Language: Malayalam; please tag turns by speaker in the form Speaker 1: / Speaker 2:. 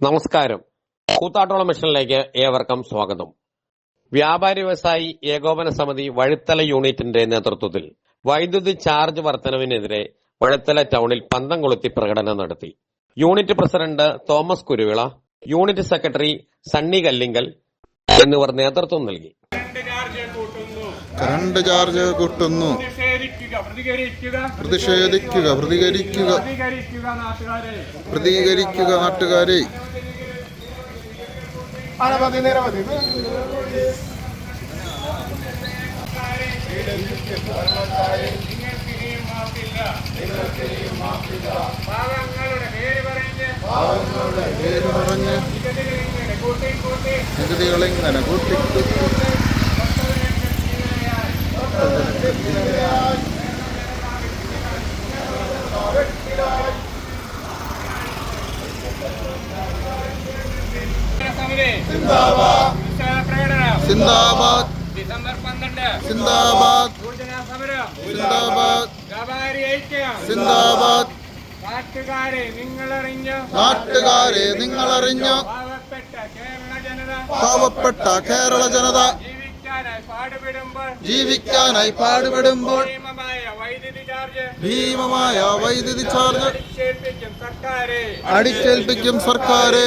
Speaker 1: നമസ്കാരം. കൂത്താട്ടോളം മിഷനിലേക്ക് ഏവർക്കും സ്വാഗതം. വ്യാപാരി വ്യവസായി ഏകോപന സമിതി വഴുത്തല യൂണിറ്റിന്റെ നേതൃത്വത്തിൽ വൈദ്യുതി ചാർജ് വർധനവിനെതിരെ വഴുത്തല ടൗണിൽ പന്തം കൊളുത്തി പ്രകടനം നടത്തി. Unit president Thomas Kuruvila unit secretary Sunny Kallingal എന്നിവർ നേതൃത്വം നൽകി.
Speaker 2: കറണ്ട് ചാർജ് കൂട്ടുന്നു.
Speaker 3: പ്രതിഷേധിക്കുക പ്രതികരിക്കുക.
Speaker 2: പ്രതികരിക്കുക
Speaker 3: നാട്ടുകാരെ. പേര് പറഞ്ഞ്. നികുതികളിങ്ങനെ കൂട്ടി കൂട്ടി
Speaker 2: നികുതികളിങ്ങനെ കൂട്ടിക്കൂട്ടി
Speaker 3: സമിതി ഉത്സവ പ്രകടനം
Speaker 2: സിന്ദാബാദ്.
Speaker 3: ഡിസംബർ പന്ത്രണ്ട്.
Speaker 2: സിന്ദാബാദ്. സിന്ദാബാദ്. സിന്ദാബാദ്.
Speaker 3: നാട്ടുകാരെ നിങ്ങളറിഞ്ഞ്?
Speaker 2: നാട്ടുകാരെ നിങ്ങളറിഞ്ഞു?
Speaker 3: പാവപ്പെട്ട കേരള ജനത. ജീവിക്കാനായി പാടുപെടുമ്പോൾ. ഭീമമായ വൈദ്യുതി ചാർജ്. അടിച്ചേൽപ്പിക്കും സർക്കാരെ.